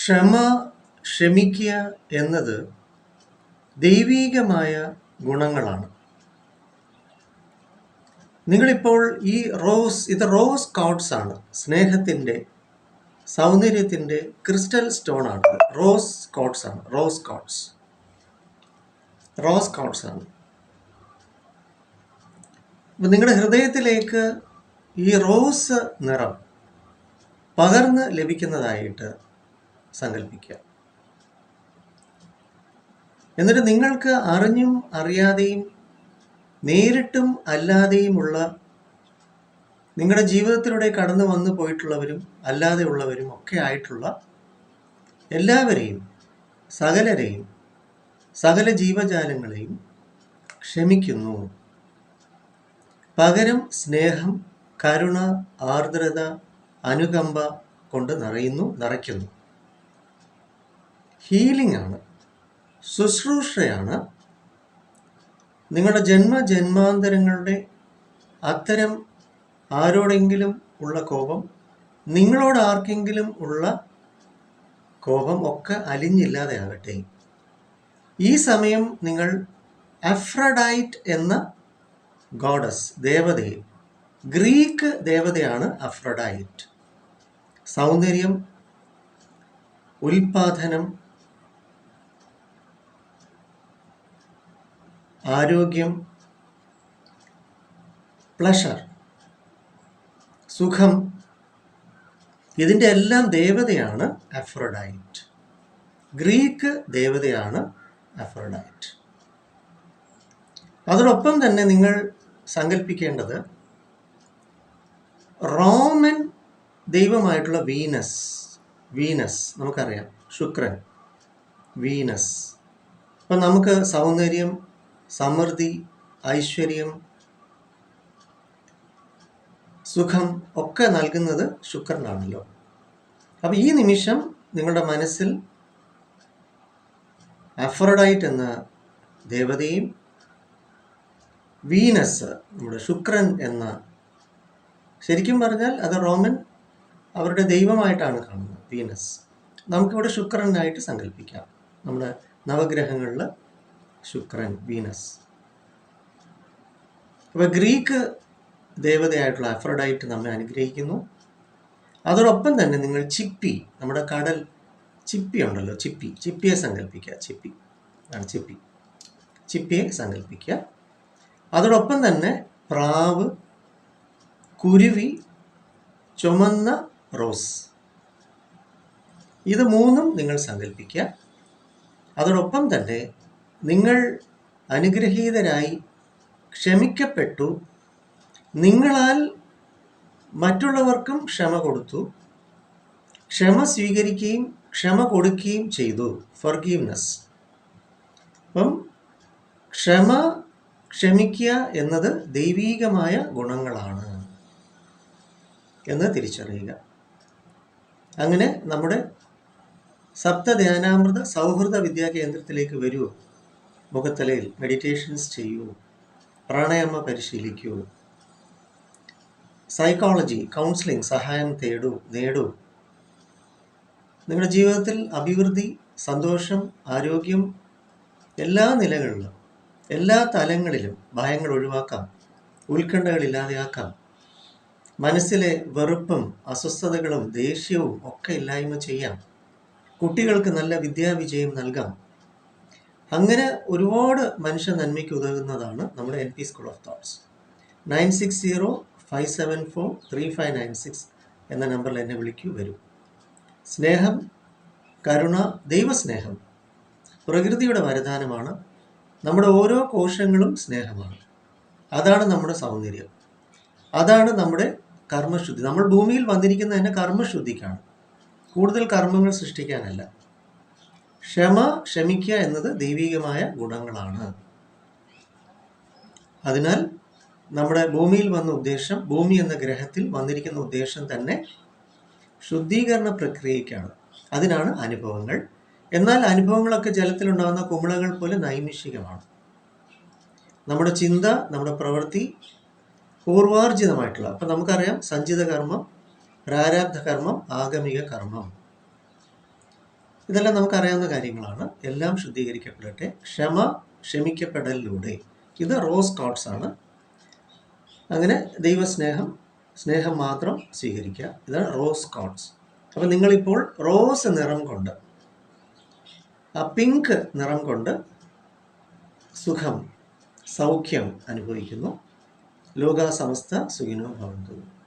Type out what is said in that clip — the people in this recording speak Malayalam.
ക്ഷമ ക്ഷമിക്കുക എന്നത് ദൈവീകമായ ഗുണങ്ങളാണ്. നിങ്ങളിപ്പോൾ ഈ റോസ് ഇത് റോസ് കോട്ട്സ് ആണ്. സ്നേഹത്തിന്റെ സൗന്ദര്യത്തിന്റെ ക്രിസ്റ്റൽ സ്റ്റോൺ ആണ്. റോസ് കോട്ട്സ് ആണ്. റോസ് കോട്ട്സ് റോസ് കോട്ട്സ് ആണ്. നിങ്ങളുടെ ഹൃദയത്തിലേക്ക് ഈ റോസ് നിറം പകർന്ന് ലഭിക്കുന്നതായിട്ട് സങ്കല്പിക്കുക. എന്നിട്ട് നിങ്ങൾക്ക് അറിഞ്ഞും അറിയാതെയും നേരിട്ടും അല്ലാതെയുമുള്ള നിങ്ങളുടെ ജീവിതത്തിലൂടെ കടന്നു വന്നു പോയിട്ടുള്ളവരും അല്ലാതെയുള്ളവരും ഒക്കെ ആയിട്ടുള്ള എല്ലാവരെയും സകലരെയും സകല ജീവജാലങ്ങളെയും ക്ഷമിക്കുന്നു. പകരം സ്നേഹം കരുണ ആർദ്രത അനുകമ്പ കൊണ്ട് നിറയുന്നു നിറയ്ക്കുന്നു. ഹീലിംഗ് ആണ് ശുശ്രൂഷയാണ്. നിങ്ങളുടെ ജന്മ ജന്മാന്തരങ്ങളുടെ അത്തരം ആരോടെങ്കിലും ഉള്ള കോപം നിങ്ങളോട് ആർക്കെങ്കിലും ഉള്ള കോപം ഒക്കെ അലിഞ്ഞില്ലാതെ ആകട്ടെ. ഈ സമയം നിങ്ങൾ അഫ്രഡൈറ്റ് എന്ന ഗോഡസ് ദേവതയെ ഗ്രീക്ക് ദേവതയാണ് അഫ്രഡൈറ്റ്. സൗന്ദര്യം ഉൽപാദനം ആരോഗ്യം പ്ലഷർ സുഖം ഇതിന്റെ എല്ലാം ദേവതയാണ് അഫ്രോഡൈറ്റ് ഗ്രീക്ക് ദേവതയാണ് അഫ്രോഡൈറ്റ് അതോടൊപ്പം തന്നെ നിങ്ങൾ സങ്കല്പിക്കേണ്ടത് റോമൻ ദൈവമായിട്ടുള്ള വീനസ് വീനസ് നമുക്കറിയാം ശുക്രൻ വീനസ് അപ്പം നമുക്ക് സൗന്ദര്യം സമൃദ്ധി ഐശ്വര്യം സുഖം ഒക്കെ നൽകുന്നത് ശുക്രനാണല്ലോ. അപ്പം ഈ നിമിഷം നിങ്ങളുടെ മനസ്സിൽ അഫ്രോഡൈറ്റ് എന്ന ദേവതയും വീനസ് നമ്മുടെ ശുക്രൻ എന്ന ശരിക്കും പറഞ്ഞാൽ അത് റോമൻ അവരുടെ ദൈവമായിട്ടാണ് കാണുന്നത് വീനസ്. നമുക്കിവിടെ ശുക്രനായിട്ട് സങ്കല്പിക്കാം. നമ്മുടെ നവഗ്രഹങ്ങളിൽ ശുക്രൻ വീനസ്. അപ്പോൾ ഗ്രീക്ക് ദേവതയായിട്ടുള്ള അഫ്രഡായിട്ട് നമ്മെ അനുഗ്രഹിക്കുന്നു. അതോടൊപ്പം തന്നെ നിങ്ങൾ ചിപ്പി നമ്മുടെ കടൽ ചിപ്പി ഉണ്ടല്ലോ ചിപ്പി. ചിപ്പിയെ സങ്കല്പിക്കുക ചിപ്പി. ആണ് ചിപ്പി. ചിപ്പിയെ സങ്കല്പിക്കുക. അതോടൊപ്പം തന്നെ പ്രാവ് കുരുവി ചുമന്ന റോസ്. ഇത് മൂന്നും നിങ്ങൾ സങ്കല്പിക്കുക. അതോടൊപ്പം തന്നെ നിങ്ങൾ അനുഗ്രഹീതരായി ക്ഷമിക്കപ്പെട്ടു. നിങ്ങളാൽ മറ്റുള്ളവർക്കും ക്ഷമ കൊടുത്തു. ക്ഷമ സ്വീകരിക്കുകയും ക്ഷമ കൊടുക്കുകയും ചെയ്തു. ഫർഗീവ്നെസ് അപ്പം ക്ഷമ ക്ഷമിക്കുക എന്നത് ദൈവീകമായ ഗുണങ്ങളാണ് എന്ന് തിരിച്ചറിയുക. അങ്ങനെ നമ്മുടെ സപ്തധ്യാനാമൃത സൗഹൃദ വിദ്യാ കേന്ദ്രത്തിലേക്ക് വരൂ മുഖത്തലയിൽ മെഡിറ്റേഷൻസ് ചെയ്യൂ. പ്രാണായാമ പരിശീലിക്കൂ. സൈക്കോളജി കൗൺസിലിംഗ് സഹായം തേടൂ നേടൂ. നിങ്ങളുടെ ജീവിതത്തിൽ അഭിവൃദ്ധി സന്തോഷം ആരോഗ്യം എല്ലാ നിലകളിലും എല്ലാ തലങ്ങളിലും ഭയങ്ങൾ ഒഴിവാക്കാം. ഉത്കണ്ഠകൾ ഇല്ലാതെയാക്കാം മനസ്സിലെ വെറുപ്പും അസ്വസ്ഥതകളും ദേഷ്യവും ഒക്കെ ഇല്ലായ്മ ചെയ്യാം. കുട്ടികൾക്ക് നല്ല വിദ്യാവിജയം നൽകാം. അങ്ങനെ ഒരുപാട് മനുഷ്യ നന്മയ്ക്ക് ഉതകുന്നതാണ് നമ്മുടെ N P school of thoughts nine six zero five seven four three five nine six എന്ന നമ്പറിൽ എന്നെ വിളിക്കൂ വരൂ. സ്നേഹം കരുണ ദൈവസ്നേഹം പ്രകൃതിയുടെ വരദാനമാണ്. നമ്മുടെ ഓരോ കോശങ്ങളും സ്നേഹമാണ്. അതാണ് നമ്മുടെ സൗന്ദര്യം. അതാണ് നമ്മുടെ കർമ്മശുദ്ധി. നമ്മൾ ഭൂമിയിൽ വന്നിരിക്കുന്നത് തന്നെ കർമ്മശുദ്ധിക്കാണ്. കൂടുതൽ കർമ്മങ്ങൾ സൃഷ്ടിക്കാനല്ല. ക്ഷമ ക്ഷമിക്കുക എന്നത് ദൈവികമായ ഗുണങ്ങളാണ്. അതിനാൽ നമ്മുടെ ഭൂമിയിൽ വന്ന ഉദ്ദേശം ഭൂമി എന്ന ഗ്രഹത്തിൽ വന്നിരിക്കുന്ന ഉദ്ദേശം തന്നെ ശുദ്ധീകരണ പ്രക്രിയയ്ക്കാണ്. അതിനാണ് അനുഭവങ്ങൾ. എന്നാൽ അനുഭവങ്ങളൊക്കെ ജലത്തിലുണ്ടാകുന്ന കുമിളകൾ പോലെ നൈമിഷികമാണ്. നമ്മുടെ ചിന്ത നമ്മുടെ പ്രവൃത്തി പൂർവാർജിതമായിട്ടുള്ള അപ്പം നമുക്കറിയാം സഞ്ചിത കർമ്മം പ്രാരാബ്ധ കർമ്മം ആഗമിക കർമ്മം. ഇതെല്ലാം നമുക്കറിയാവുന്ന കാര്യങ്ങളാണ്. എല്ലാം ശുദ്ധീകരിക്കപ്പെടട്ടെ. ക്ഷമ ക്ഷമിക്കപ്പെടലിലൂടെ. ഇത് റോസ് കോട്ട്സ് ആണ്. അങ്ങനെ ദൈവസ്നേഹം സ്നേഹം മാത്രം സ്വീകരിക്കുക. ഇതാണ് റോസ് കോട്ട്സ് അപ്പം നിങ്ങളിപ്പോൾ റോസ് നിറം കൊണ്ട് ആ പിങ്ക് നിറം കൊണ്ട് സുഖം സൗഖ്യം അനുഭവിക്കുന്നു. ലോകാസമസ്ത സുഖിനോ ഭവന്തു.